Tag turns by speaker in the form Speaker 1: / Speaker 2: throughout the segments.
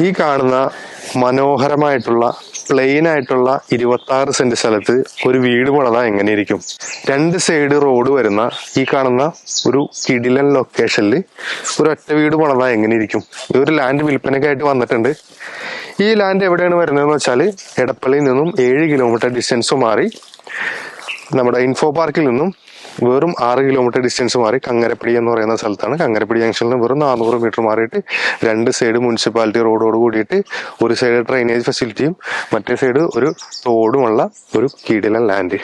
Speaker 1: ഈ കാണുന്ന മനോഹരമായിട്ടുള്ള പ്ലെയിൻ ആയിട്ടുള്ള ഇരുപത്തി സെന്റ് സ്ഥലത്ത് ഒരു വീട് പണിതാ എങ്ങനെയിരിക്കും രണ്ട് സൈഡ് റോഡ് വരുന്ന ഈ കാണുന്ന ഒരു കിടിലൻ ലൊക്കേഷനിൽ ഒരു ഒറ്റ വീട് പണിതാ എങ്ങനെയിരിക്കും ഈ ഒരു ലാൻഡ് വിൽപ്പനയ്ക്കായിട്ട് വന്നിട്ടുണ്ട്. ഈ ലാൻഡ് എവിടെയാണ് വരുന്നതെന്ന് വെച്ചാൽ എടപ്പള്ളിയിൽ നിന്നും ഏഴ് കിലോമീറ്റർ ഡിസ്റ്റൻസ് മാറി നമ്മുടെ ഇൻഫോ പാർക്കിൽ നിന്നും വെറും ആറ് കിലോമീറ്റർ ഡിസ്റ്റൻസ് മാറി കങ്ങരപ്പടി എന്ന് പറയുന്ന സ്ഥലത്താണ്. കങ്ങരപ്പടി ജംഗ്ഷനിൽ നിന്ന് വെറും നാനൂറ് മീറ്റർ മാറിയിട്ട് രണ്ട് സൈഡ് മുനിസിപ്പാലിറ്റി റോഡോട് കൂടിയിട്ട് ഒരു സൈഡ് ഡ്രൈനേജ് ഫെസിലിറ്റിയും മറ്റേ സൈഡ് ഒരു തോടുമുള്ള ഒരു കീടിലൻ ലാൻഡ്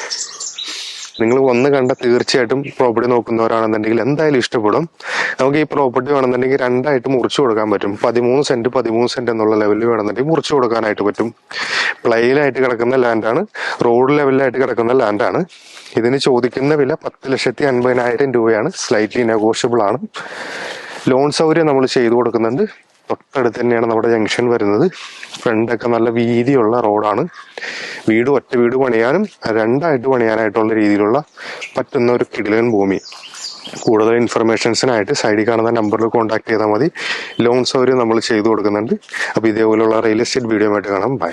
Speaker 1: നിങ്ങൾ വന്ന് കണ്ട തീർച്ചയായിട്ടും പ്രോപ്പർട്ടി നോക്കുന്നവരാണെന്നുണ്ടെങ്കിൽ എന്തായാലും ഇഷ്ടപ്പെടും. നമുക്ക് ഈ പ്രോപ്പർട്ടി വേണമെന്നുണ്ടെങ്കിൽ രണ്ടായിട്ട് മുറിച്ചു കൊടുക്കാൻ പറ്റും. പതിമൂന്ന് സെന്റ് പതിമൂന്ന് സെന്റ് എന്നുള്ള ലെവലിൽ വേണമെന്നുണ്ടെങ്കിൽ മുറിച്ചു കൊടുക്കാനായിട്ട് പറ്റും. പ്ലെയിലായിട്ട് കിടക്കുന്ന ലാൻഡാണ് റോഡ് ലെവലിലായിട്ട് കിടക്കുന്ന ലാൻഡാണ് ഇതിന് ചോദിക്കുന്ന വില പത്ത് ലക്ഷത്തി അൻപതിനായിരം രൂപയാണ്. സ്ലൈറ്റ്ലി നെഗോഷ്യബിൾ ആണ്. ലോൺ സൗകര്യം നമ്മൾ ചെയ്തു കൊടുക്കുന്നുണ്ട്. തൊട്ടടുത്ത് തന്നെയാണ് നമ്മുടെ ജംഗ്ഷൻ വരുന്നത്. ഫ്രണ്ടൊക്കെ നല്ല വീതിയുള്ള റോഡാണ് വീട് ഒറ്റ വീട് പണിയാനും രണ്ടായിട്ട് പണിയാനായിട്ടുള്ള രീതിയിലുള്ള പറ്റുന്ന ഒരു കിടിലൻ ഭൂമി. കൂടുതൽ ഇൻഫർമേഷൻസിനായിട്ട് സൈഡിൽ കാണുന്ന നമ്പറിൽ കോൺടാക്ട് ചെയ്താൽ മതി. ലോൺ സൗകര്യം നമ്മൾ ചെയ്തു കൊടുക്കുന്നുണ്ട്. അപ്പോൾ ഇതേപോലെയുള്ള റിയൽ എസ്റ്റേറ്റ് വീഡിയോ ആയിട്ട് കാണാം. ബൈ